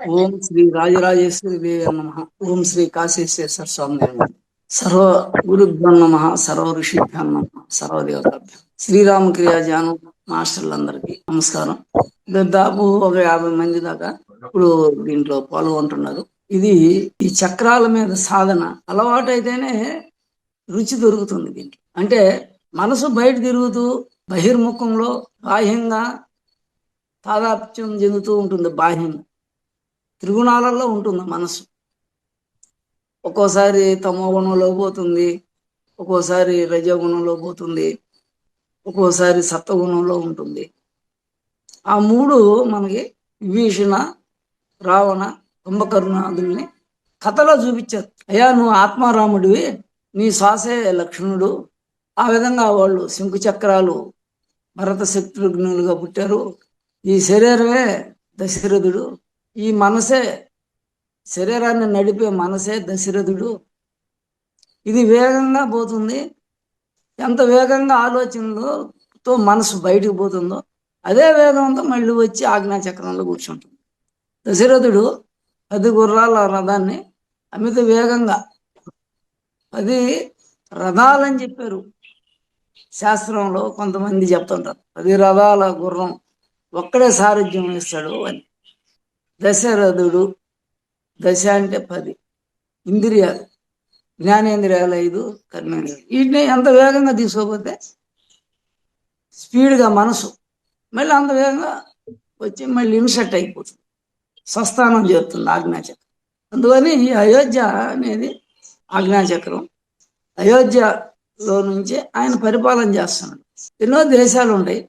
ఓం శ్రీ రాజరాజేశ్వరి దేవి నమ. ఓం శ్రీ కాశీశ్వర స్వామి నమ. సర్వ గురుభ్యం నమ సర్వ ఋషిభ్యం నమ క్రియా జాను మాస్టర్లందరికీ నమస్కారం. దాదాపు ఒక యాభై మంది దాకా ఇప్పుడు దీంట్లో పాల్గొంటున్నారు. ఇది ఈ చక్రాల మీద సాధన అలవాటు అయితేనే రుచి దొరుకుతుంది దీంట్లో. అంటే మనసు బయట తిరుగుతూ బహిర్ముఖంలో బాహ్యంగా తాదాప్యం చెందుతూ ఉంటుంది బాహ్యంగా. త్రిగుణాలలో ఉంటుంది మనసు ఒక్కోసారి తమో గుణంలో పోతుంది ఒక్కోసారి రజగుణంలో పోతుంది ఒక్కోసారి సత్వగుణంలో ఉంటుంది. ఆ మూడు మనకి విభీషణ రావణ కుంభకరుణాదుల్ని కథలో చూపించారు. అయ్యా నువ్వు ఆత్మారాముడివి నీ శ్వాసే లక్ష్మణుడు. ఆ విధంగా వాళ్ళు శంకు చక్రాలు భరత శత్రుఘ్నులుగా పుట్టారు. ఈ శరీరమే దశరథుడు. ఈ మనసే శరీరాన్ని నడిపే మనసే దశరథుడు. ఇది వేగంగా పోతుంది. ఎంత వేగంగా ఆలోచనలతో మనసు బయటికి పోతుందో అదే వేగంతో మళ్ళీ వచ్చి ఆజ్ఞా చక్రంలో కూర్చుంటుంది. దశరథుడు పది గుర్రాల రథాన్ని అమిత వేగంగా అది రథాలని చెప్పారు. శాస్త్రంలో కొంతమంది చెప్తుంటారు. పది రథాల గుర్రం ఒక్కడే సారథ్యం ఇస్తాడు అని. దశరథుడు దశ అంటే పది. ఇంద్రియాలు. జ్ఞానేంద్రియాలు ఐదు కర్మేంద్రియాలు. వీటిని ఎంత వేగంగా తీసుకోకపోతే స్పీడ్గా మనసు మళ్ళీ అంత వేగంగా వచ్చి మళ్ళీ ఇన్సెట్ అయిపోతుంది. స్వస్థానం చేస్తుంది ఆజ్ఞాచక్రం. అందువని ఈ అయోధ్య అనేది ఆజ్ఞాచక్రం. అయోధ్యలో నుంచి ఆయన పరిపాలన చేస్తున్నాడు. ఎన్నో దేశాలు ఉంటాయి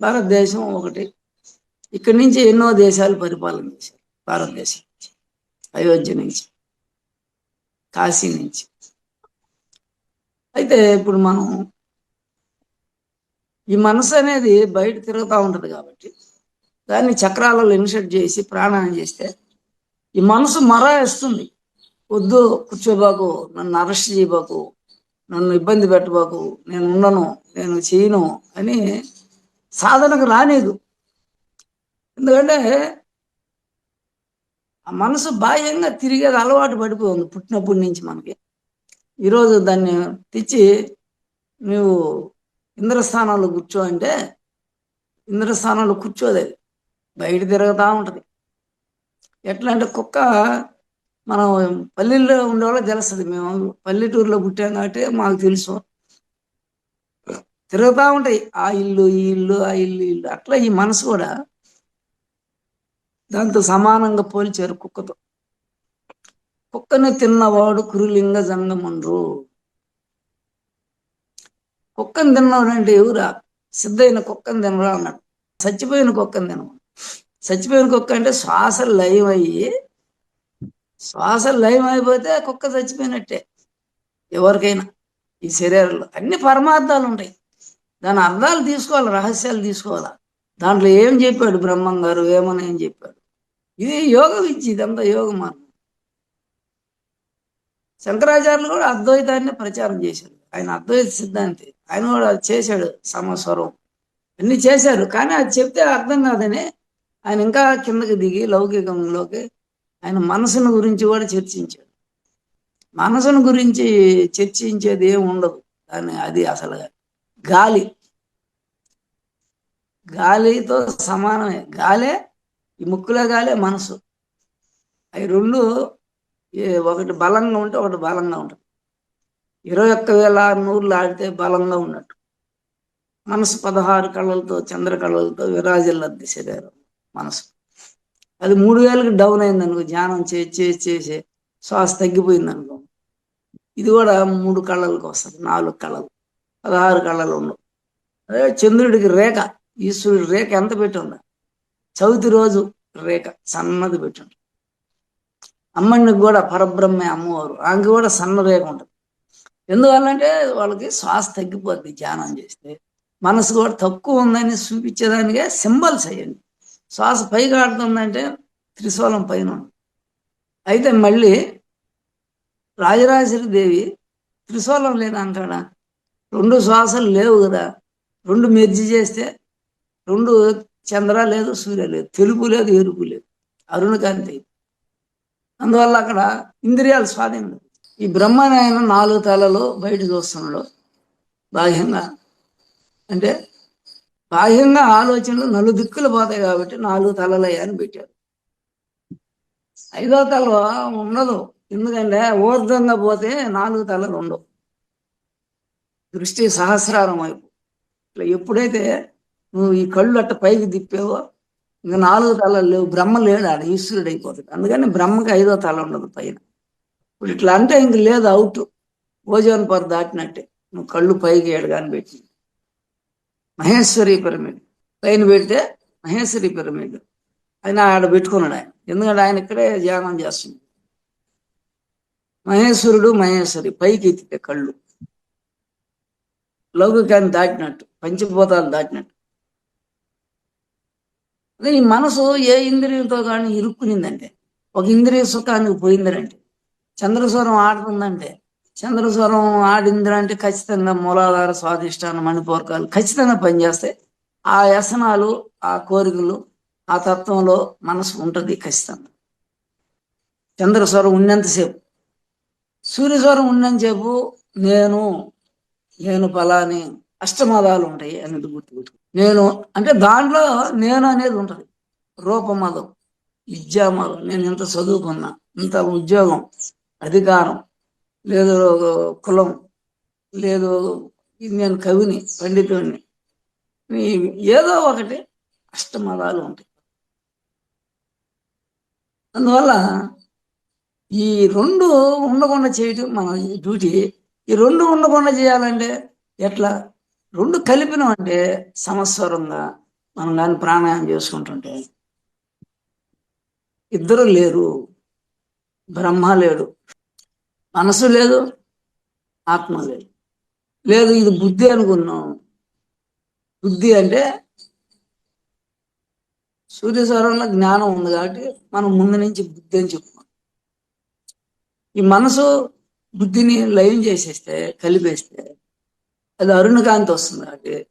భారతదేశం ఒకటి ఇక్కడి నుంచి ఎన్నో దేశాలు పరిపాలన చేశారు. భారతదేశం నుంచి అయోధ్య నుంచి కాశీ నుంచి. అయితే ఇప్పుడు మనం ఈ మనసు అనేది బయట తిరుగుతూ ఉంటుంది కాబట్టి దాన్ని చక్రాలలో ఇన్సెట్ చేసి ప్రాణాయం చేస్తే ఈ మనసు మరాయిస్తుంది వద్దు కూర్చోబాకు నన్ను అరెస్ట్ చేయబాకు నన్ను ఇబ్బంది పెట్టబాకు నేను ఉండను నేను చేయను అని సాధనకు రానేదు. ఎందుకంటే ఆ మనసు బాహ్యంగా తిరిగేది అలవాటు పడిపోయింది పుట్టినప్పటి నుంచి మనకి. ఈరోజు దాన్ని తెచ్చి నువ్వు ఇంద్రస్థానంలో కూర్చో అంటే ఇంద్రస్థానంలో కూర్చోదు బయట తిరుగుతూ ఉంటుంది. ఎట్లా అంటే కుక్క మనం పల్లెల్లో ఉండేవాళ్ళకి తెలుస్తుంది. మేము పల్లెటూరులో పుట్టాం కాబట్టి మాకు తెలుసు. తిరుగుతూ ఉంటాయి. ఆ ఇల్లు ఈ ఇల్లు ఆ ఇల్లు ఇల్లు. అట్లా ఈ మనసు కూడా దాంతో సమానంగా పోల్చారు కుక్కతో. కుక్కని తిన్నవాడు కురులింగ జంగమండ్రు. కుక్కని తిన్నవాడు అంటే ఎవరా? సిద్ధైన కుక్కని తినరా అన్నాడు. చచ్చిపోయిన కుక్కని తినవాడు చచ్చిపోయిన కుక్క అంటే శ్వాస లయం అయ్యి శ్వాస లయం అయిపోతే కుక్క చచ్చిపోయినట్టే ఎవరికైనా ఈ శరీరంలో. అన్ని పరమార్థాలు ఉంటాయి దాని అర్థాలు తీసుకోవాలి రహస్యాలు తీసుకోవాలి? దాంట్లో ఏం చెప్పాడు బ్రహ్మం గారు ఏమని ఏం చెప్పాడు? ఇది యోగ విద్య ఇదంతా యోగ మార్గం. శంకరాచార్యులు కూడా అద్వైతాన్ని ప్రచారం చేశాడు ఆయన అద్వైత సిద్ధాంతి. ఆయన కూడా అది చేశాడు సమస్వరం. అన్ని చేశారు? కానీ అది చెప్తే అర్థం కాదని ఆయన ఇంకా కిందకి దిగి లౌకికంలోకి ఆయన మనసును గురించి కూడా చర్చించాడు. మనసును గురించి చర్చించేది ఏమి ఉండదు. కానీ అది అసలు గాలి. గాలితో సమానమే. గాలే ఈ ముక్కులో గాలే మనసు. అవి రెండు ఒకటి బలంగా ఉంటే ఒకటి బలంగా ఉంటుంది. ఇరవై ఒక్క వేల నూరులు ఆడితే బలంగా ఉన్నట్టు. మనసు పదహారు కళ్ళలతో చంద్ర కళ్ళలతో విరాజిల్లద్ది శరీరం మనసు. అది మూడు వేలకు డౌన్ అయింది అనుకో ధ్యానం చేసి చేసి చేసి శ్వాస తగ్గిపోయింది అనుకో ఇది కూడా మూడు కళ్ళలకు వస్తుంది నాలుగు కళ్ళలు పదహారు కళ్ళలు ఉండవు. అదే చంద్రుడికి రేఖ. ఈశ్వరుడు రేఖ ఎంత పెట్టి చవితి రోజు రేఖ సన్నది పెట్టి అమ్మడికి కూడా పరబ్రహ్మే అమ్మవారు. ఆమెకి కూడా సన్న రేఖ ఉంటుంది. ఎందువల్లంటే వాళ్ళకి శ్వాస తగ్గిపోద్ది ధ్యానం చేస్తే. మనసు కూడా తక్కువ ఉందని చూపించేదానికే సింబల్స్ అయ్యండి. శ్వాస పైగా ఆడుతుందంటే త్రిశూలం పైన అయితే మళ్ళీ రాజరాజేశ్వరి దేవి త్రిశూలం లేదంటాడా రెండు శ్వాసలు లేవు కదా. రెండు మెర్జి చేస్తే రెండు చంద్ర లేదు సూర్య లేదు తెలుపు లేదు ఎరుపు లేదు అరుణకాంతి అందువల్ల అక్కడ ఇంద్రియాలు స్వాధీనం. ఈ బ్రహ్మని ఆయన నాలుగు తలలో బయట చూస్తున్నాడు. బాహ్యంగా. అంటే బాహ్యంగా ఆలోచనలు నలు దిక్కులు పోతాయి కాబట్టి నాలుగు తలలయ్యని పెట్టారు. ఐదో తల ఉండదు. ఎందుకంటే ఊర్ధంగా పోతే నాలుగు తలలు ఉండవు. దృష్టి సహస్రారం వైపు. ఇట్లా ఎప్పుడైతే నువ్వు ఈ కళ్ళు అట్ట పైకి తిప్పేవో? ఇంకా నాలుగు తలలు లేవు. బ్రహ్మ లేడు ఆడ ఈశ్వరుడు అయిపోతుంది అందుకని బ్రహ్మకి ఐదో తల ఉండదు పైన. ఇప్పుడు ఇట్లా అంటే ఇంక లేదు అవుట్. ఓజోన్ పొర దాటినట్టే. నువ్వు కళ్ళు పైకి ఏడగాని పెట్టి. మహేశ్వరి పిరమిడ్. పైన పెడితే మహేశ్వరి పిరమిడ్. ఆయన ఆడ పెట్టుకున్నాడు ఆయన. ఎందుకంటే ఆయన ఇక్కడే ధ్యానం చేస్తుంది మహేశ్వరుడు మహేశ్వరి పైకి ఎత్తితే కళ్ళు. లౌకికాన్ని దాటినట్టు. పంచభూతాలు దాటినట్టు. అదే ఈ మనసు ఏ ఇంద్రియంతో కానీ ఇరుక్కునిందంటే ఒక ఇంద్రియ సుఖానికి పోయిందరంటే చంద్రస్వరం ఆడుతుందంటే చంద్రస్వరం ఆడిందంటే ఖచ్చితంగా మూలాధార స్వాధిష్టాన మణిపూర్కాలు ఖచ్చితంగా పనిచేస్తాయి. ఆ వ్యసనాలు ఆ కోరికలు ఆ తత్వంలో మనసు ఉంటుంది ఖచ్చితంగా. చంద్రస్వరం ఉన్నంతసేపు. సూర్యస్వరం ఉన్నంతసేపు నేను నేను ఫలాని అష్టమాదాలు ఉంటాయి అనేది గుర్తు నేను అంటే దాంట్లో నేను అనేది ఉంటుంది. రూపమదం విద్యామదం. నేను ఇంత చదువుకున్నా ఇంత ఉద్యోగం అధికారం లేదు కులం లేదు నేను కవిని పండితుడిని. ఏదో ఒకటి అష్టమదాలు ఉంటాయి. అందువల్ల ఈ రెండు ఉండకుండా చేయటం మన డ్యూటీ. ఈ రెండు ఉండకుండా చేయాలంటే ఎట్లా? రెండు కలిపిన అంటే సమస్వరంగా మనం కానీ ప్రాణాయామం చేసుకుంటుంటే. ఇద్దరు లేరు బ్రహ్మ లేడు మనసు లేదు ఆత్మ లేదు. లేదు ఇది బుద్ధి అనుకున్నాం. బుద్ధి అంటే సూర్యస్వరంలో జ్ఞానం ఉంది కాబట్టి మనం ముందు నుంచి బుద్ధి అని చెప్పుకున్నాం ఈ మనసు బుద్ధిని లయం చేసేస్తే కలిపేస్తే అది అరుణకాంతి వస్తుంది అది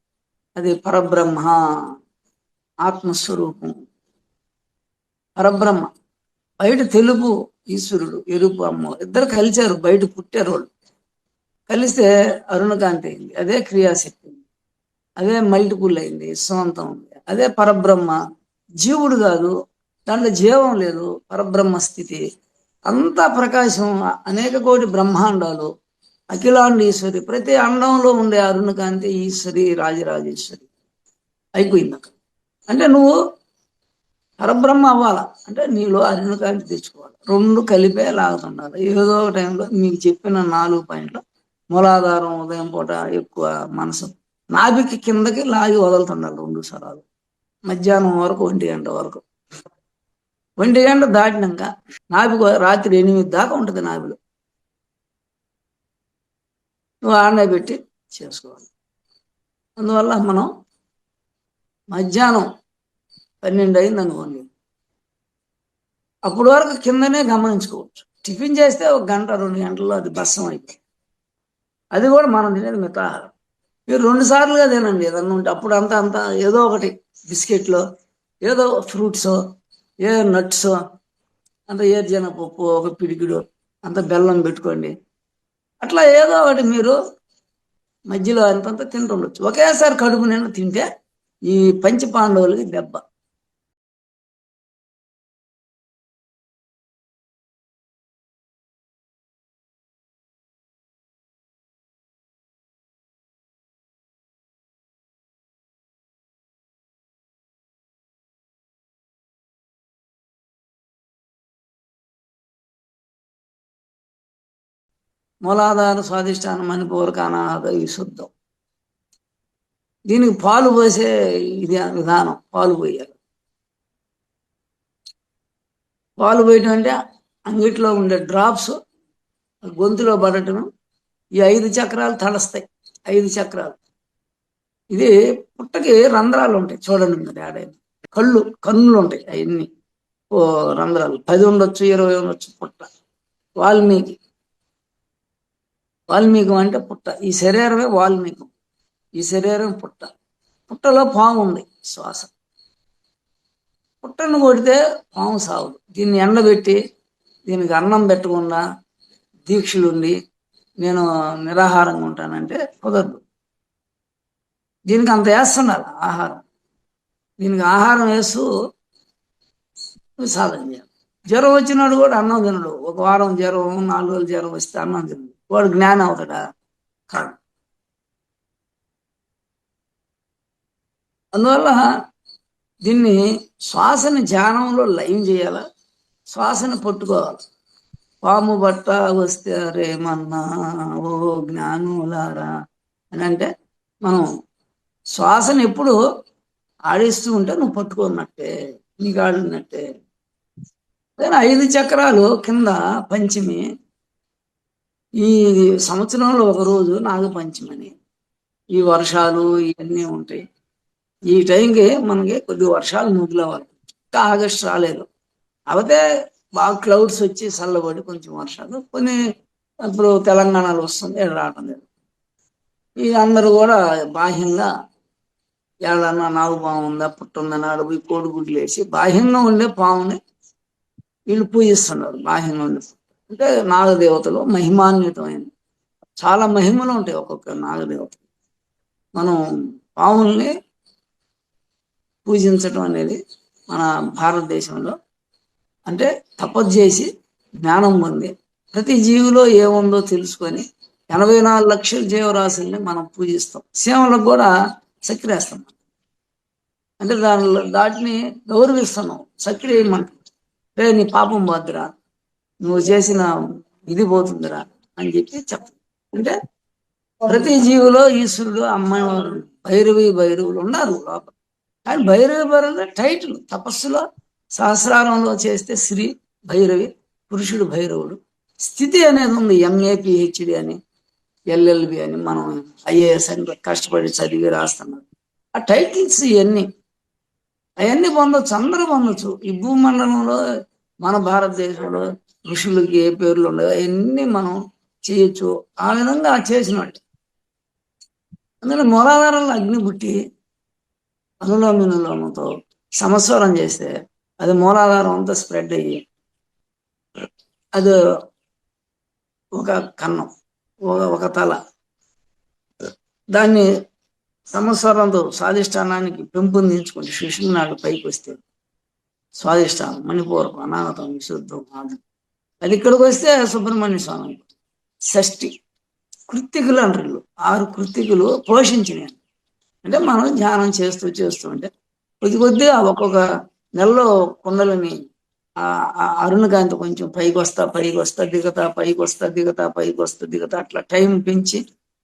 అది పరబ్రహ్మ ఆత్మస్వరూపం. పరబ్రహ్మ. బయట తెలుపు ఈశ్వరుడు ఎరుపు అమ్మ. ఇద్దరు కలిచారు బయట పుట్టారు వాళ్ళు. కలిస్తే అరుణకాంతి అయింది. అదే క్రియాశక్తి. అదే మల్టిపుల్ అయింది విశ్వవంతం ఉంది. అదే పరబ్రహ్మ. జీవుడు కాదు దాంట్లో జీవం లేదు పరబ్రహ్మ స్థితి. అంతా ప్రకాశం అనేక కోటి బ్రహ్మాండాలు అఖిలాండ ఈశ్వరి ప్రతి అండంలో ఉండే అరుణకాంతి ఈశ్వరి రాజరాజేశ్వరి. అయిపోయింది అక్కడ. అంటే నువ్వు పరబ్రహ్మ అవ్వాలా? అంటే నీలో అరుణకాంతి తెచ్చుకోవాలి. రెండు కలిపే లాగుతుండాలి ఏదో ఒక టైంలో మీకు చెప్పిన నాలుగు పాయింట్లు మూలాధారం ఉదయం పూట ఎక్కువ మనసు నాభికి కిందకి లాగి వదులుతుండాలి రెండు సరాలు మధ్యాహ్నం వరకు ఒంటి గంట వరకు. ఒంటి గంట దాటినాక నాభి రాత్రి ఎనిమిది దాకా ఉంటుంది నాభిలో. నువ్వు ఆడనే పెట్టి చేసుకోవాలి. అందువల్ల మనం మధ్యాహ్నం పన్నెండు అయింది అనుకోండి అప్పటి వరకు కిందనే గమనించుకోవచ్చు. టిఫిన్ చేస్తే ఒక గంట రెండు గంటల్లో అది బస్సం అయిపోయింది. అది కూడా మనం తినేది మితాహారం మీరు రెండు సార్లుగా తినండి. ఏదన్నా ఉంటే అప్పుడు అంతా అంతా ఏదో ఒకటి బిస్కెట్లో ఏదో ఫ్రూట్స్ ఏ నట్స్ అంత ఏర్జన పప్పు ఒక పిడికిడు అంత బెల్లం పెట్టుకోండి. అట్లా ఏదో ఒకటి మీరు మధ్యలో అంతంత తింటుండొచ్చు ఒకేసారి కడుపు నిండా తింటే ఈ పంచ పాండవులకి దెబ్బ. మూలాధార స్వాధిష్టానం అని అనాహత ఈ శుద్ధం. దీనికి పాలు పోసే ఇది విధానం పాలు పోయాలి. పాలు పోయటం అంటే అంగిట్లో ఉండే డ్రాప్స్ గొంతులో పడటం. ఈ ఐదు చక్రాలు తలస్తాయి ఐదు చక్రాలు. ఇది పుట్టకి రంధ్రాలు ఉంటాయి చూడండి మీరు ఆడైనా కళ్ళు కన్నులు ఉంటాయి అవన్నీ. ఓ రంధ్రాలు. పది ఉండొచ్చు ఇరవై ఉండొచ్చు పుట్ట. వాల్మీకి. వాల్మీకం అంటే పుట్ట. ఈ శరీరమే వాల్మీకం. ఈ శరీరం పుట్ట. పుట్టలో పాము ఉంది శ్వాస. పుట్టను కొడితే పాము సాగుదు దీన్ని ఎండబెట్టి దీనికి అన్నం పెట్టకుండా దీక్షలుండి నేను నిరాహారంగా ఉంటానంటే కుదరదు. దీనికి అంత వేస్తున్నారు ఆహారం. దీనికి ఆహారం వేస్తూ సాధన చేయాలి. జ్వరం వచ్చినాడు కూడా అన్నం తినడు. ఒక వారం జ్వరం నాలుగు రోజులు జ్వరం వస్తే అన్నం తినడు. వాడు జ్ఞానం అవుతాడా? కాదు. అందువల్ల దీన్ని శ్వాసని ధ్యానంలో లయం చేయాల? శ్వాసని పట్టుకోవాలి? పాము బట్ట వస్తే రేమన్నా ఓ జ్ఞానులారా అని అంటే మనం శ్వాసను ఎప్పుడు ఆడిస్తూ ఉంటే నువ్వు పట్టుకున్నట్టే నీకు ఆడినట్టే కానీ ఐదు చక్రాలు కింద పంచమి ఈ సంవత్సరంలో ఒక రోజు ఈ వర్షాలు ఇవన్నీ ఉంటాయి. ఈ టైంకి మనకి కొద్ది వర్షాలు మొదలవ్వాలి. ఇంకా ఆగస్ట్ రాలేదు. అవతే బాగా క్లౌడ్స్ వచ్చి చల్లబడి కొంచెం వర్షాలు కొన్ని ఇప్పుడు తెలంగాణలో వస్తుంది ఇక్కడ రావటం లేదు. ఇది అందరూ కూడా బాహ్యంగా ఏడన్నా నాగు బాగుందా పుట్టుందని ఆడ కోడిగుడ్లు వేసి బాహ్యంగా ఉండే పాముని వీళ్ళు పూజిస్తున్నారు బాహ్యంగా ఉండే అంటే నాగదేవతలు మహిమాన్వితమైనది చాలా మహిమలు ఉంటాయి ఒక్కొక్క నాగదేవత మనం పాముల్ని పూజించడం అనేది మన భారతదేశంలో అంటే తపస్సు చేసి జ్ఞానం పొంది ప్రతి జీవిలో ఏముందో తెలుసుకొని ఎనభై నాలుగు లక్షల జీవరాశుల్ని మనం పూజిస్తాం. సేవలకు కూడా సక్రేస్తాం అంటే దానిలో దాటిని గౌరవిస్తున్నాం. సక్కిరి రే నీ పాపం భద్ర నువ్వు చేసిన ఇది పోతుందిరా అని చెప్పి చెప్తాం అంటే ప్రతి జీవిలో ఈశ్వరుడు అమ్మవారు భైరవి భైరవులు ఉన్నారు లోపల. కానీ భైరవి భైరవులు టైటిల్ తపస్సులో సహస్రారంలో చేస్తే శ్రీ భైరవి పురుషుడు భైరవుడు. స్థితి అనేది ఉంది ఎంఏ పిహెచ్డి అని ఎల్ఎల్బి అని మనం ఐఏఎస్ అని కష్టపడి చదివి రాస్తున్నారు ఆ టైటిల్స్ ఇవన్నీ అవన్నీ పొందొచ్చు అందరూ పొందొచ్చు. ఈ భూమండలంలో మన భారతదేశంలో ఋషులకి ఏ పేర్లు ఉండవు. అవన్నీ మనం చేయొచ్చు. ఆ విధంగా చేసినట్టు. అందులో మూలాధారంలో అగ్ని పుట్టి అనులోమినులోమతో సమస్వరం చేస్తే అది మూలాధారం అంతా స్ప్రెడ్ అయ్యి అది ఒక కన్నం ఒక ఒక తల. దాన్ని సంవత్సరంతో స్వాధిష్టానానికి పెంపొందించుకుంటే శిశునాడు పైకి వస్తే స్వాధిష్టానం మణిపూర్వం అనాహతం విశుద్ధం ఆది. అది ఇక్కడికి వస్తే సుబ్రహ్మణ్య స్వామి షష్ఠి. కృత్తికులు అంటారు ఆరు కృత్తికులు పోషించినాయి అంటే మనం ధ్యానం చేస్తూ చేస్తూ ఉంటే కొద్ది కొద్దిగా ఒక్కొక్క నెలలో కుండలని అరుణకాంతి కొంచెం పైకి వస్తా పైకి వస్తా దిగతా పైకి వస్తా దిగతా పైకి వస్తా దిగతా అట్లా టైం పెంచి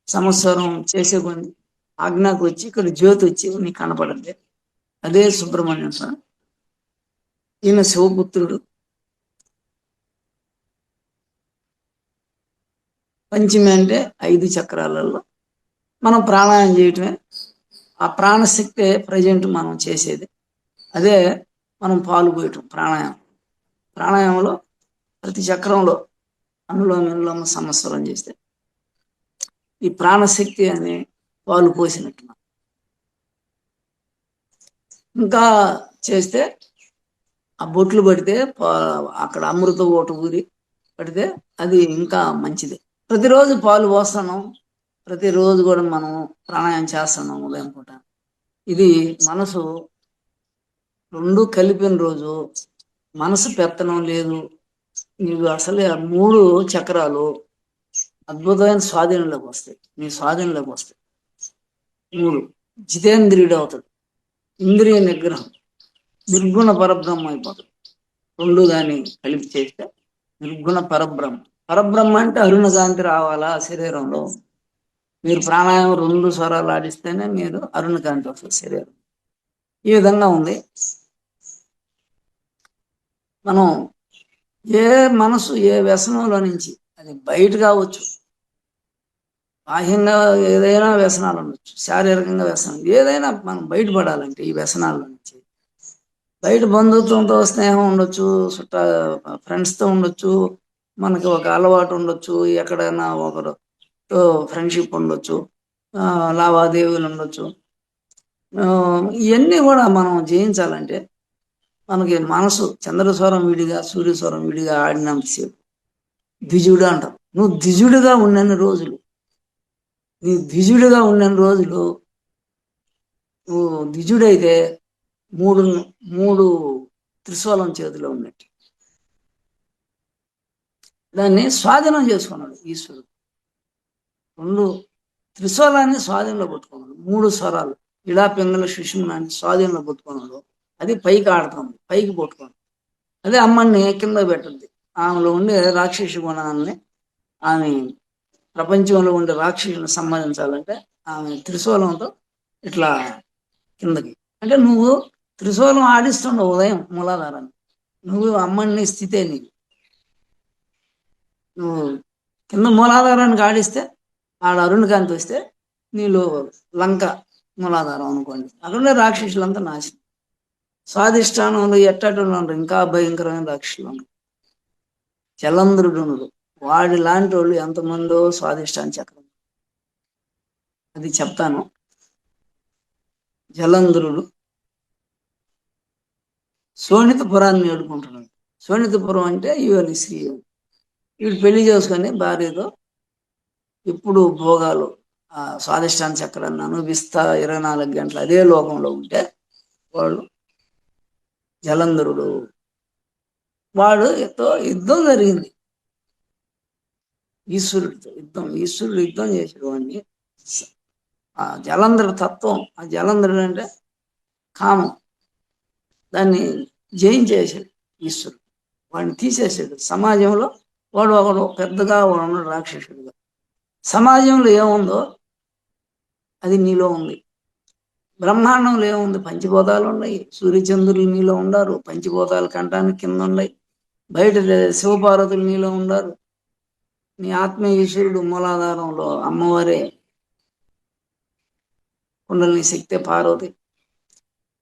సంవత్సరం చేసే కొంది ఆజ్ఞకు వచ్చి ఇక్కడ జ్యోతి వచ్చి నీకు కనపడింది. అదే సుబ్రహ్మణ్యం స్వామి. ఈయన శివపుత్రుడు. పంచమి అంటే ఐదు చక్రాలలో మనం ప్రాణాయామం చేయటమే. ఆ ప్రాణశక్తి ప్రజెంట్ మనం చేసేది. అదే మనం పాలు పోయటం ప్రాణాయామం. ప్రాణాయామంలో ప్రతి చక్రంలో అనులోమ అనులోమ సమస్యలను చేస్తే ఈ ప్రాణశక్తి అని పాలు పోసినట్టు ఇంకా చేస్తే ఆ బొట్లు పడితే అక్కడ అమృత ఓటు ఊరి పడితే అది ఇంకా మంచిది. ప్రతిరోజు పాలు పోస్తాను. ప్రతిరోజు కూడా మనం ప్రాణాయామం చేస్తున్నాం ఉదయం పూట. ఇది మనసు రెండు కలిపిన రోజు మనసు పెత్తనం లేదు. నీకు అసలు మూడు చక్రాలు అద్భుతమైన స్వాధీనంలోకి వస్తాయి. నీ స్వాధీనంలోకి వస్తాయి. మూడు. జితేంద్రియుడు అవుతాడు. ఇంద్రియ నిగ్రహం. నిర్గుణ పరబ్రహ్మ అయిపోతాడు. రెండు దాన్ని కలిపి చేస్తే నిర్గుణ పరబ్రహ్మ. పరబ్రహ్మ అంటే అరుణ కాంతి రావాలా శరీరంలో? మీరు ప్రాణాయామం రెండు స్వరాలు ఆడిస్తేనే మీరు అరుణ కాంతి వస్తుంది శరీరం. ఈ విధంగా ఉంది. మనం ఏ మనసు ఏ వ్యసనంలో నుంచి అది బయట కావచ్చు. బాహ్యంగా ఏదైనా వ్యసనాలు ఉండొచ్చు. శారీరకంగా వ్యసనం. ఏదైనా మనం బయటపడాలంటే ఈ వ్యసనాల నుంచి బయట బంధుత్వంతో స్నేహం ఉండొచ్చు చుట్ట ఫ్రెండ్స్తో ఉండొచ్చు మనకి ఒక అలవాటు ఉండొచ్చు ఎక్కడైనా ఒకరు ఫ్రెండ్షిప్ ఉండొచ్చు లావాదేవీలు ఉండొచ్చు. ఇవన్నీ కూడా మనం జయించాలంటే మనకి మనసు చంద్రస్వరం విడిగా సూర్యస్వరం విడిగా ఆడినంతసేపు ద్విజుడు అంటాం. నువ్వు ద్విజుడిగా ఉన్నన్ని రోజులు. నీ ద్విజుడిగా ఉన్నన్ని రోజులు నువ్వు ద్విజుడైతే మూడు మూడు త్రిశూలం చేతిలో ఉన్నట్టు. దాన్ని స్వాధీనం చేసుకున్నాడు ఈశ్వరుడు. రెండు త్రిశూలాన్ని స్వాధీనంలో పట్టుకున్నాడు. మూడు స్వరాలు. ఇలా పింగళ సుషుమ్నాన్ని స్వాధీనంలో పట్టుకున్నాడు. అది పైకి ఆడుతుంది పైకి పట్టుకున్నాడు అదే అమ్మని కింద పెట్టద్ది. ఆమెలో ఉండే రాక్షస గుణాన్ని ఆమె ప్రపంచంలో ఉండే రాక్షసుని సంబంధించాలంటే ఆమె త్రిశూలంతో ఇట్లా కిందకి. అంటే నువ్వు త్రిశూలం ఆడిస్తుండవు ఉదయం మూలాధారాన్ని. నువ్వు అమ్మని స్థితే నీకు. నువ్వు కింద మూలాధారానికి ఆడిస్తే ఆడ అరుణకాంతి వస్తే నీళ్ళు లంక మూలాధారం అనుకోండి. అక్కడే రాక్షసులంతా నాశనం. స్వాధిష్టానంలో ఎట్టటంలో ఉండరు. ఇంకా భయంకరమైన రాక్షసులు జలంధ్రుడు వాడి లాంటి వాళ్ళు ఎంతమందో స్వాధిష్టాన చక్రం. అది చెప్తాను. జలంధ్రుడు శోణితపురాన్ని వేడుకుంటున్నాడు శోణితపురం అంటే ఇవని స్త్రీ వీడు పెళ్ళి చేసుకొని భార్యతో ఇప్పుడు భోగాలు ఆ స్వాదిష్టాన్ని చక్రాన్ని అనుభవిస్తా ఇరవై నాలుగు గంటలు అదే లోకంలో ఉంటే వాడు జలంధరుడు. వాడు ఎంతో యుద్ధం జరిగింది. ఈశ్వరుడితో యుద్ధం ఈశ్వరుడు యుద్ధం చేసాడు ఆ జలంధర తత్వం ఆ జలంధరుడు అంటే కామం. దాన్ని జయించేసాడు ఈశ్వరుడు. వాడిని తీసేసాడు సమాజంలో వాడు ఒకడు పెద్దగా వాడు ఉన్నాడు రాక్షసుడుగా. సమాజంలో ఏముందో అది నీలో ఉంది. బ్రహ్మాండంలో ఏముంది? పంచభూతాలు ఉన్నాయి. సూర్యచంద్రులు నీలో ఉండారు పంచభూతాలు కంటానికి కింద ఉన్నాయి. బయట శివపార్వతులు నీలో ఉండారు నీ ఆత్మ ఈశ్వరుడు మూలాధారంలో అమ్మవారే. కుండలిని శక్తి పార్వతి.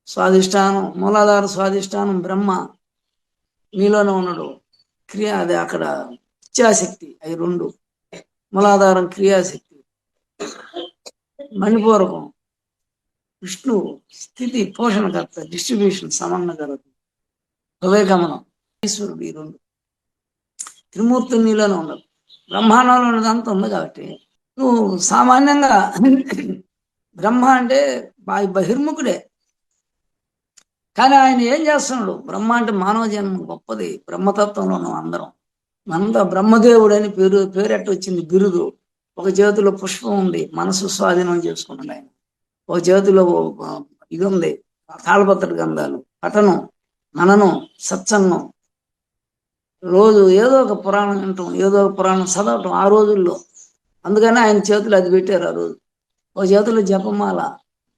స్వాధిష్టానం మూలాధార స్వాధిష్టానం బ్రహ్మ నీలోనే ఉన్నాడు. క్రియ అది అక్కడ ఇచ్చాశక్తి అవి రెండు. మూలాధారం క్రియాశక్తి. మణిపూరకం. విష్ణు స్థితి పోషణకర్త డిస్ట్రిబ్యూషన్ సమన్వయకర్త. హృదయగమనం ఈశ్వరుడు ఈ రెండు. త్రిమూర్తి నీలోనే ఉన్నారు. బ్రహ్మాండంలో ఉన్నదంతా ఉంది కాబట్టి. నువ్వు సామాన్యంగా బ్రహ్మ అంటే బహిర్ముఖుడే. కానీ ఆయన ఏం చేస్తున్నాడు? బ్రహ్మ అంటే మానవ జన్మ గొప్పది. బ్రహ్మతత్వంలో ఉన్నాం అందరం. మనంతా బ్రహ్మదేవుడు అని పేరు పేరెట్టు వచ్చింది బిరుదు. ఒక చేతిలో పుష్పం ఉంది. మనసు స్వాధీనం చేసుకున్నాడు ఆయన. ఒక చేతిలో ఇది ఉంది. తాళపత్ర గంధాలు పఠనం మననం సత్సంగం. రోజు ఏదో ఒక పురాణం వింటాం. ఏదో ఒక పురాణం చదవటం ఆ రోజుల్లో. అందుకని ఆయన చేతులు అది పెట్టారు ఆ రోజు. ఒక చేతిలో జపమాల.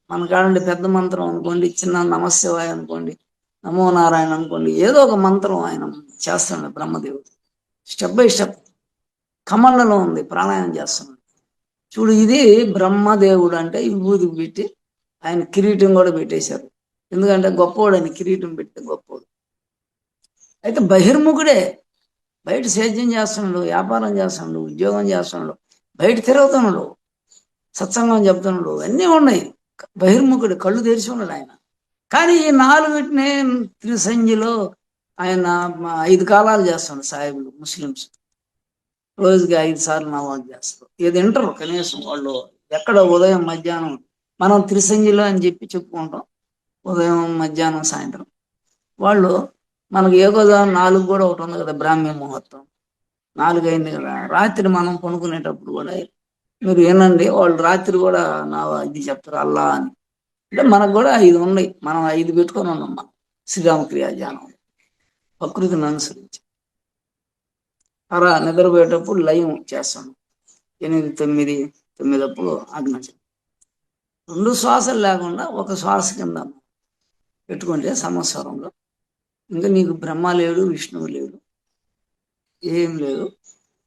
మన కాడండి పెద్ద మంత్రం అనుకోండి చిన్న నమశివాయ అనుకోండి నమో నారాయణ అనుకోండి ఏదో ఒక మంత్రం ఆయన చేస్తున్నాడు బ్రహ్మదేవుడు. స్టెప్ బై స్టెప్ కమళ్ళలో ఉంది ప్రాణాయామం చేస్తున్నాడు. చూడు ఇది బ్రహ్మదేవుడు అంటే విభూతి పెట్టి ఆయన కిరీటం కూడా పెట్టేశారు. ఎందుకంటే గొప్పవాడు ఆయన కిరీటం పెడితే గొప్పవాడు అయితే బహిర్ముఖుడే బయట సేద్యం చేస్తున్నాడు వ్యాపారం చేస్తున్నాడు ఉద్యోగం చేస్తున్నాడు బయట తిరుగుతున్నాడు సత్సంగం చెప్తున్నాడు అన్నీ ఉన్నాయి. బహిర్ముఖుడు కళ్ళు తెరిచి ఉన్నాడు ఆయన. కానీ ఈ నాలుగుటినే త్రిసంధ్యలో ఆయన ఐదు కాలాలు చేస్తాడు సాహిబులు ముస్లిమ్స్. రోజుకి ఐదు సార్లు నమాజ్ చేస్తారు ఇది వింటారు కనీసం వాళ్ళు. ఎక్కడ ఉదయం మధ్యాహ్నం మనం త్రిసంధ్యలో అని చెప్పి చెప్పుకుంటాం. ఉదయం మధ్యాహ్నం సాయంత్రం. వాళ్ళు మనకు ఏకోదాం నాలుగు కూడా ఒకటి ఉంది కదా బ్రాహ్మీ ముహూర్తం. నాలుగు అయింది కదా. రాత్రి మనం కొనుక్కునేటప్పుడు కూడా మీరు వినండి వాళ్ళు రాత్రి కూడా నా ఇది చెప్తారు అల్లా అని. అంటే మనకు కూడా ఐదు ఉన్నాయి మనం ఐదు పెట్టుకొని ఉన్నాం మనం. శ్రీరామ క్రియాధ్యానం ప్రకృతిని అనుసరించి అలా నిద్రపోయేటప్పుడు లయం చేస్తాను ఎనిమిది తొమ్మిది తొమ్మిది అప్పుడు ఆజ్ఞాచం రెండు శ్వాసలు లేకుండా ఒక శ్వాస కింద పెట్టుకుంటే సంవత్సరంలో ఇంకా నీకు బ్రహ్మ లేడు విష్ణువు లేడు. ఏం లేదు.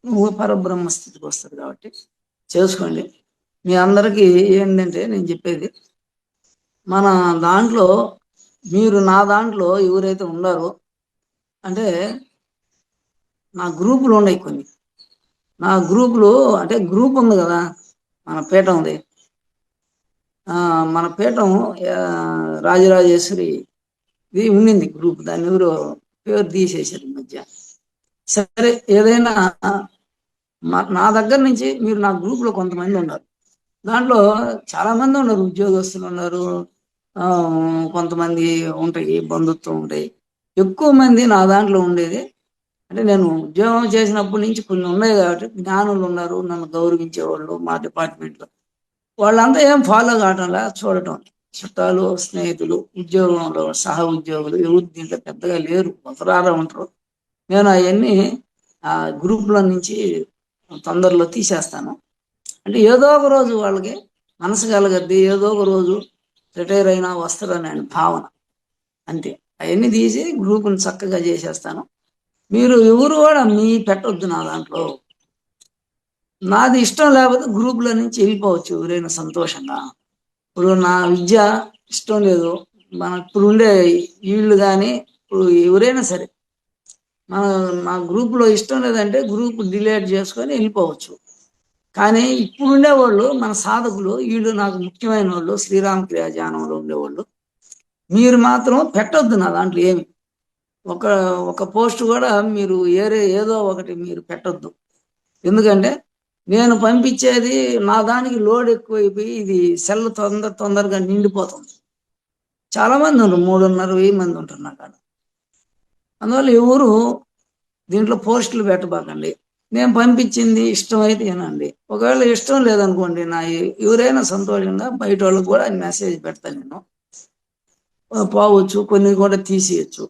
నువ్వు పరబ్రహ్మ స్థితికి వస్తుంది కాబట్టి చేసుకోండి. మీ అందరికీ ఏంటంటే నేను చెప్పేది మన దాంట్లో మీరు నా దాంట్లో ఎవరైతే ఉన్నారో అంటే నా గ్రూపులు ఉన్నాయి కొన్ని. నా గ్రూపులు అంటే గ్రూప్ ఉంది కదా మన పీఠం ఉంది. మన పీఠం రాజరాజేశ్వరి ఇది ఉండింది గ్రూప్. దాన్ని ఎవరు పేరు తీసేశారు ఈ మధ్య. సరే ఏదైనా నా దగ్గర నుంచి మీరు నా గ్రూప్లో కొంతమంది ఉన్నారు. దాంట్లో చాలా మంది ఉన్నారు ఉద్యోగస్తులు ఉన్నారు కొంతమంది ఉంటాయి బంధుత్వం ఉంటాయి. ఎక్కువ మంది నా దాంట్లో ఉండేది. అంటే నేను ఉద్యోగం చేసినప్పటి నుంచి కొన్ని ఉన్నాయి కాబట్టి జ్ఞానులు ఉన్నారు నన్ను గౌరవించే వాళ్ళు మా డిపార్ట్మెంట్లో. వాళ్ళంతా ఏం ఫాలో కావటంలా చూడటం. చుట్టాలు స్నేహితులు ఉద్యోగంలో సహ ఉద్యోగులు ఎవరు దీంట్లో పెద్దగా లేరు ఒకరారా ఉంటారు. నేను అవన్నీ ఆ గ్రూప్ల నుంచి తొందరలో తీసేస్తాను. అంటే ఏదో ఒక రోజు వాళ్ళకి మనసు కలగద్ది ఏదో ఒక రోజు రిటైర్ అయినా వస్తారని ఆయన భావన. అంతే. అవన్నీ తీసి గ్రూపుని చక్కగా చేసేస్తాను. మీరు ఎవరు కూడా మీ పెట్టొద్దు నా దాంట్లో. నాది ఇష్టం లేకపోతే గ్రూపుల నుంచి వెళ్ళిపోవచ్చు ఎవరైనా సంతోషంగా. ఇప్పుడు నా విద్య ఇష్టం లేదు. మన ఇప్పుడు ఉండే వీళ్ళు కానీ ఇప్పుడు ఎవరైనా సరే మన మా గ్రూపులో ఇష్టం లేదంటే గ్రూప్ డిలీట్ చేసుకొని వెళ్ళిపోవచ్చు. కానీ ఇప్పుడు ఉండేవాళ్ళు మన సాధకులు వీళ్ళు నాకు ముఖ్యమైన వాళ్ళు శ్రీరామ క్రియాజానంలో ఉండేవాళ్ళు. మీరు మాత్రం పెట్టొద్దు నా దాంట్లో ఏమి. ఒక ఒక పోస్ట్ కూడా మీరు ఏరే ఏదో ఒకటి మీరు పెట్టొద్దు. ఎందుకంటే నేను పంపించేది నా దానికి లోడ్ ఎక్కువైపోయి ఇది సెల్ తొందర తొందరగా నిండిపోతుంది. చాలామంది ఉన్నారు మూడున్నర వెయ్యి మంది ఉంటారు నా కాడ. అందువల్ల ఎవరు దీంట్లో పోస్టులు పెట్టబాకండి. నేను పంపించింది ఇష్టమైతే వినండి. ఒకవేళ ఇష్టం లేదనుకోండి నా ఎవరైనా సంతోషంగా బయట వాళ్ళకి కూడా మెసేజ్ పెడతాను నేను. పోవచ్చు కొన్ని కూడా తీసేయచ్చు.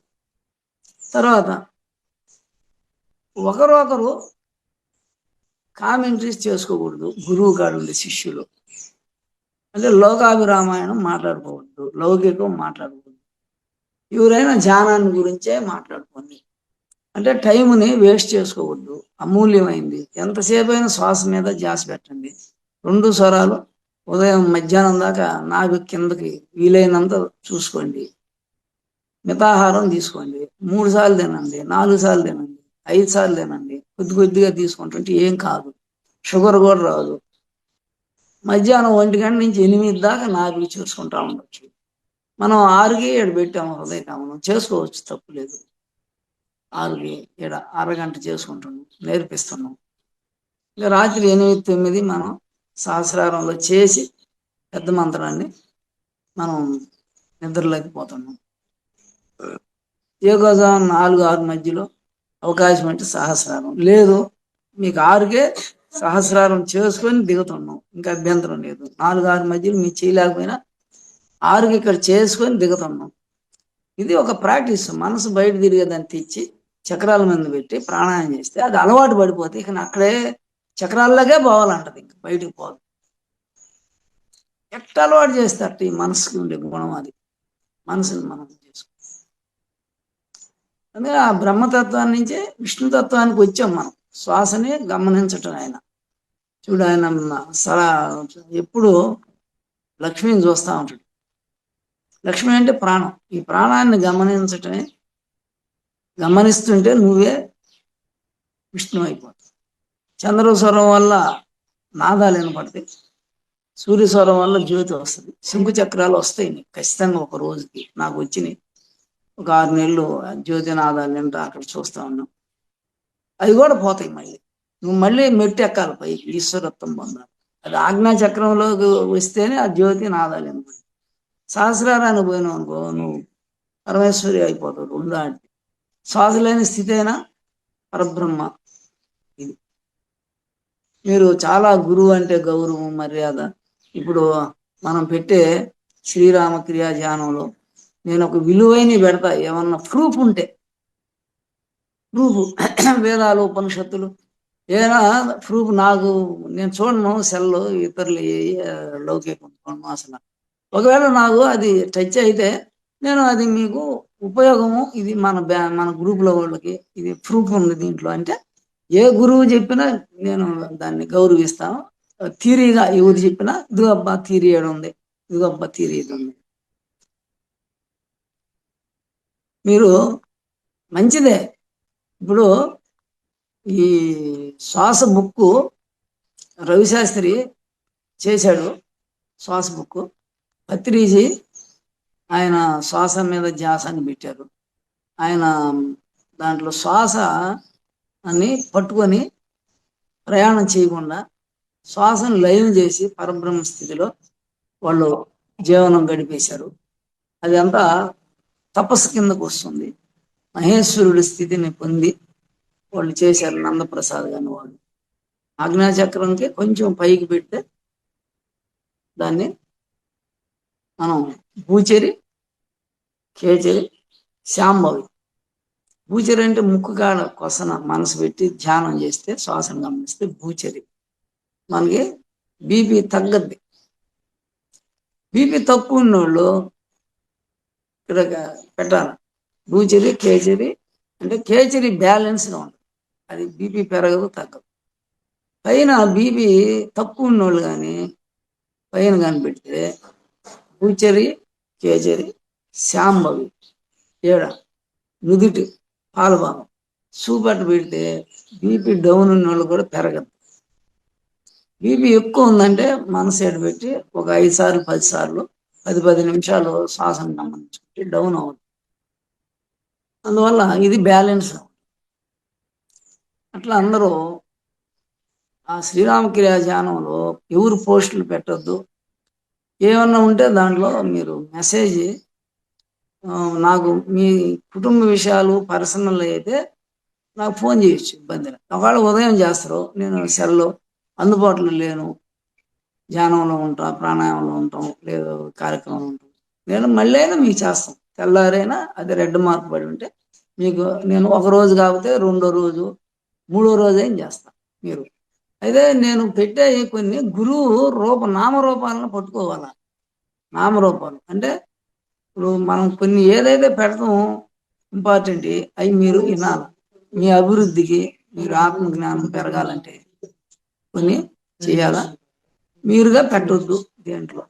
తర్వాత ఒకరు ఒకరు చేసుకోకూడదు. గురువు కాడు శిష్యులు. అంటే లోకాభిరామాయణం మాట్లాడుకోవద్దు. లౌకికం మాట్లాడుకోవద్దు. ఎవరైనా ధ్యానాన్ని గురించే మాట్లాడుకోండి. అంటే టైంని వేస్ట్ చేసుకోవద్దు. అమూల్యమైంది. ఎంతసేపు అయినా శ్వాస మీద జాస్ పెట్టండి. రెండు స్వరాలు ఉదయం మధ్యాహ్నం దాకా నాకు కిందకి వీలైనంత చూసుకోండి. మితాహారం తీసుకోండి. మూడు సార్లు తినండి. నాలుగు సార్లు తినండి. ఐదు సార్లు తినండి. కొద్ది కొద్దిగా తీసుకుంటుంటే ఏం కాదు. షుగర్ కూడా రాదు. మధ్యాహ్నం ఒంటి గంట నుంచి ఎనిమిది దాకా నాలుగు చూసుకుంటా ఉండొచ్చు. మనం ఆరుగే ఏడు పెట్టాము హృదయకామం చేసుకోవచ్చు తప్పు లేదు. ఆరుకి ఏడ అరగంట చేసుకుంటున్నాం నేర్పిస్తున్నాం. ఇంకా రాత్రి ఎనిమిది తొమ్మిది మనం సహస్రారంలో చేసి పెద్ద మంత్రాన్ని మనం నిద్రలోకి పోతున్నాం. యోగజానం నాలుగు ఆరు మధ్యలో అవకాశం అంటే సహస్రారం. లేదు మీకు ఆరుకే సహస్రారం చేసుకొని దిగుతున్నాం. ఇంకా అభ్యంతరం లేదు. నాలుగు ఆరు మధ్యలో మీరు చేయలేకపోయినా ఆరుకి ఇక్కడ చేసుకొని దిగుతున్నాం ఇది ఒక ప్రాక్టీస్. మనసు బయట తిరిగేదాన్ని తెచ్చి చక్రాల మీద పెట్టి ప్రాణాయామం చేస్తే అది అలవాటు పడిపోతే ఇక అక్కడే చక్రాల్లాగే పోవాలంటది ఇంక బయటికి పోదు. ఎట్ట అలవాటు చేస్తారట ఈ మనసుకి ఉండే గుణం అది. మనసుని మనం చేసుకో అందుకే ఆ బ్రహ్మతత్వాన్ని నుంచే విష్ణుతత్వానికి వచ్చాం మనం. శ్వాసని గమనించటం ఆయన. చూడు ఆయన సలా ఎప్పుడు లక్ష్మిని చూస్తూ ఉంటాడు. లక్ష్మి అంటే ప్రాణం. ఈ ప్రాణాన్ని గమనించటమే గమనిస్తుంటే నువ్వే విష్ణు అయిపోతావు చంద్రస్వరం వల్ల నాదాలు వినపడతాయి. సూర్యస్వరం వల్ల జ్యోతి వస్తుంది. శంకు చక్రాలు వస్తాయి నీకు. ఖచ్చితంగా ఒక రోజుకి నాకు వచ్చినాయి. ఒక ఆరు నెలలు ఆ జ్యోతి నాదాలు వింటా అక్కడ చూస్తా ఉన్నాం. అవి కూడా పోతాయి మళ్ళీ. నువ్వు మళ్ళీ మెట్టు ఎక్కాలి పైకి. ఈశ్వరత్వం పొందాలి. అది ఆజ్ఞా చక్రంలోకి వస్తేనే ఆ జ్యోతి నాదాలు వినపడి సహస్రారాన్ని పోయినావు అనుకో నువ్వు పరమేశ్వరి అయిపోతావు ఉందా అంటే శ్వాస లేని స్థితి అయినా పరబ్రహ్మ. ఇది. మీరు చాలా గురువు అంటే గౌరవం మర్యాద. ఇప్పుడు మనం పెట్టే శ్రీరామ క్రియా ధ్యానంలో నేను ఒక విలువైన పెడతా ఏమన్నా ప్రూఫ్ ఉంటే. ప్రూఫ్. వేదాలు ఉపనిషత్తులు. ఏదైనా ప్రూఫ్ నాకు నేను చూడను సెల్ ఇతరులు లౌకికం అసలు ఒకవేళ నాకు అది టచ్ అయితే నేను అది మీకు ఉపయోగము. ఇది మన బ్యా మన గ్రూప్లో వాళ్ళకి ఇది ప్రూఫ్ ఉంది దీంట్లో. అంటే ఏ గురువు చెప్పినా నేను దాన్ని గౌరవిస్తాను. థీరీగా ఎవరు చెప్పినా ఇదిగో థీరీ ఏడు ఉంది. ఇదిగో థీరీ ఇది ఉంది. మీరు మంచిదే. ఇప్పుడు ఈ శ్వాస బుక్కు రవిశాస్త్రి చేశాడు. శ్వాస బుక్ కత్తిరీసి ఆయన శ్వాస మీద ధ్యాసాన్ని పెట్టారు. ఆయన దాంట్లో శ్వాస అని పట్టుకొని ప్రయాణం చేయకుండా శ్వాసను లయం చేసి పరబ్రహ్మ స్థితిలో వాళ్ళు జీవనం గడిపేశారు. అది అంతా తపస్సు కిందకు వస్తుంది. మహేశ్వరుడి స్థితిని పొంది వాళ్ళు చేశారు నందప్రసాద్ గాని వాళ్ళు. ఆజ్ఞాచక్రంకి కొంచెం పైకి పెడితే దాన్ని మనం భూచరి కేచరి శాంభవి భూచరి అంటే ముక్కు కాడ కొసన మనసు పెట్టి ధ్యానం చేస్తే శ్వాసను గమనిస్తే భూచరి. మనకి బీపీ తగ్గద్ది. బీపీ తక్కువ ఉన్నోళ్ళు ఇక్కడ పెట్టాలి. భూచరి కేచరి అంటే కేచరి బ్యాలెన్స్గా ఉంటుంది. అది బీపీ పెరగదు తగ్గదు. పైన బీపీ తక్కువ ఉన్నోళ్ళు కానీ పైన కానీ పెడితే కూచరి కేజరి శాంభవి ఏడ? నుదుటి పాలభాగం చూపట్ట పెడితే బీపీ డౌన్ ఉన్న వాళ్ళు కూడా పెరగదు బీపీ ఎక్కువ ఉందంటే మనసు ఎడ పెట్టి ఒక ఐదు సార్లు పది సార్లు పది పది నిమిషాలు శ్వాసను గమనించుకుంటే డౌన్ అవుతుంది అందువల్ల ఇది బ్యాలెన్స్ అట్లా అందరూ ఆ శ్రీరామక్రియా ధ్యానంలో ఎవరు పోస్టులు పెట్టద్దు ఏమన్నా ఉంటే దాంట్లో మీరు మెసేజ్ నాకు మీ కుటుంబ విషయాలు పర్సనల్ అయితే నాకు ఫోన్ చేయొచ్చు ఇబ్బంది ఒకవేళ ఉదయం చేస్తారు నేను సెల్లో అందుబాటులో లేను. ధ్యానంలో ఉంటాం ప్రాణాయామంలో ఉంటాం లేదు కార్యక్రమంలో ఉంటాం. నేను మళ్ళీ అయినా మీకు చేస్తాం. తెల్లారైనా అది రెడ్ మార్క్ పడి ఉంటే మీకు నేను ఒక రోజు కాకపోతే రెండో రోజు మూడో రోజు ఏం చేస్తాను. మీరు అయితే నేను పెట్టే కొన్ని గురువు రూప నామరూపాలను పట్టుకోవాలా? నామరూపాలు. అంటే ఇప్పుడు మనం కొన్ని ఏదైతే పెడతాం ఇంపార్టెంట్ అవి మీరు వినాలి. మీ అభివృద్ధికి మీరు ఆత్మ జ్ఞానం పెరగాలంటే కొన్ని చేయాలా? మీరుగా పెట్టొద్దు దేంట్లో.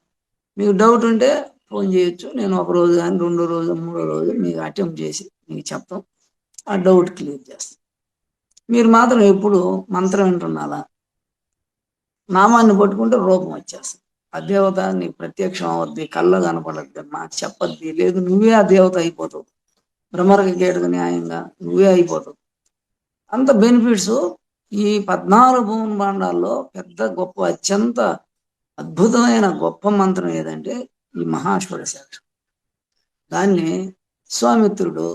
మీకు డౌట్ ఉంటే ఫోన్ చేయొచ్చు. నేను ఒక రోజు కానీ రెండో రోజు మూడో రోజు మీకు అటెంప్ట్ చేసి మీకు చెప్తాం. ఆ డౌట్ క్లియర్ చేస్తాం. మీరు మాత్రం ఎప్పుడు మంత్రం వింటున్నారా? నామాన్ని పట్టుకుంటే రూపం వచ్చేస్తుంది. ఆ దేవత నీకు ప్రత్యక్షం అవద్ది కళ్ళ కనపడద్ది మాకు చెప్పద్ది. లేదు నువ్వే ఆ దేవత అయిపోతావు. భ్రమరక కేటుకు న్యాయంగా నువ్వే అయిపోతావు. అంత బెనిఫిట్స్ ఈ పద్నాలుగు భూమి భాండాల్లో పెద్ద గొప్ప అత్యంత అద్భుతమైన గొప్ప మంత్రం ఏదంటే ఈ మహాశ్వర సాక్షి దాన్ని విశ్వామిత్రుడు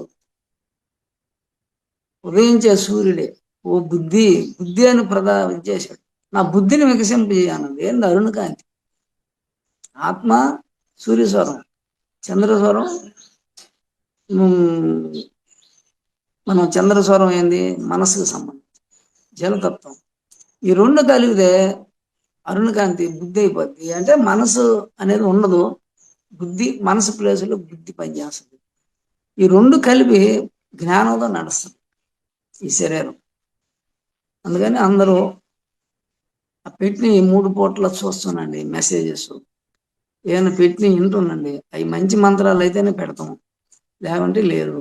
ఉదయించే సూర్యుడే ఓ బుద్ధి బుద్ధి అని ప్రదా చేశాడు. నా బుద్ధిని వికసింపజేయన్నది ఏంది అరుణకాంతి ఆత్మ సూర్యస్వరం చంద్రస్వరం మనం చంద్రస్వరం ఏంది? మనసుకు సంబంధించి జలతత్వం. ఈ రెండు కలిగితే అరుణకాంతి బుద్ధి అయిపోద్ది. అంటే మనసు అనేది ఉండదు. బుద్ధి మనసు ప్లేసులో బుద్ధి పనిచేస్తుంది. ఈ రెండు కలిపి జ్ఞానంతో నడుస్తుంది ఈ శరీరం. అందుకని అందరూ ఆ పెట్టిన మూడు పూట్ల చూస్తానండి మెసేజెస్. ఏమైనా పెట్టిన వింటున్నాండి అవి మంచి మంత్రాలు అయితేనే పెడతాం. లేకుంటే లేదు.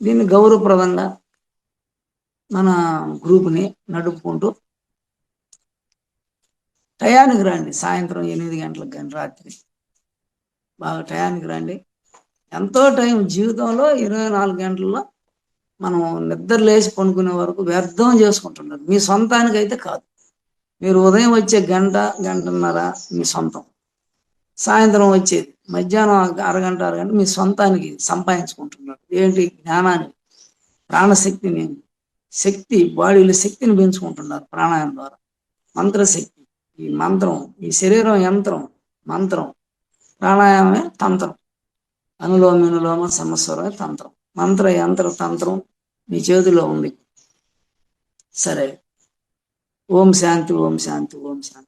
దీన్ని గౌరవప్రదంగా మన గ్రూప్ని నడుపుకుంటూ టయానికి రండి. సాయంత్రం ఎనిమిది గంటలకు కానీ రాత్రి. బాగా టయానికి రండి. ఎంతో టైం జీవితంలో ఇరవై నాలుగు గంటల్లో మనం నిద్ర లేచి పనుకునే వరకు వ్యర్థం చేసుకుంటున్నారు. మీ సొంతానికి అయితే కాదు. మీరు ఉదయం వచ్చే గంట గంటన్నర మీ సొంతం. సాయంత్రం వచ్చేది మధ్యాహ్నం అరగంట అరగంట మీ సొంతానికి సంపాదించుకుంటున్నారు. ఏంటి జ్ఞానాన్ని ప్రాణశక్తిని శక్తి బాడీలో శక్తిని పెంచుకుంటున్నారు ప్రాణాయామం ద్వారా. మంత్రశక్తి ఈ మంత్రం ఈ శరీరం యంత్రం మంత్రం. ప్రాణాయామమే తంత్రం. అనులోమినులోమ సమస్వరమే తంత్రం. మంత్ర యంత్ర తంత్రం మీ చేతిలో ఉంది. సరే. ఓం శాంతి ఓం శాంతి ఓం శాంతి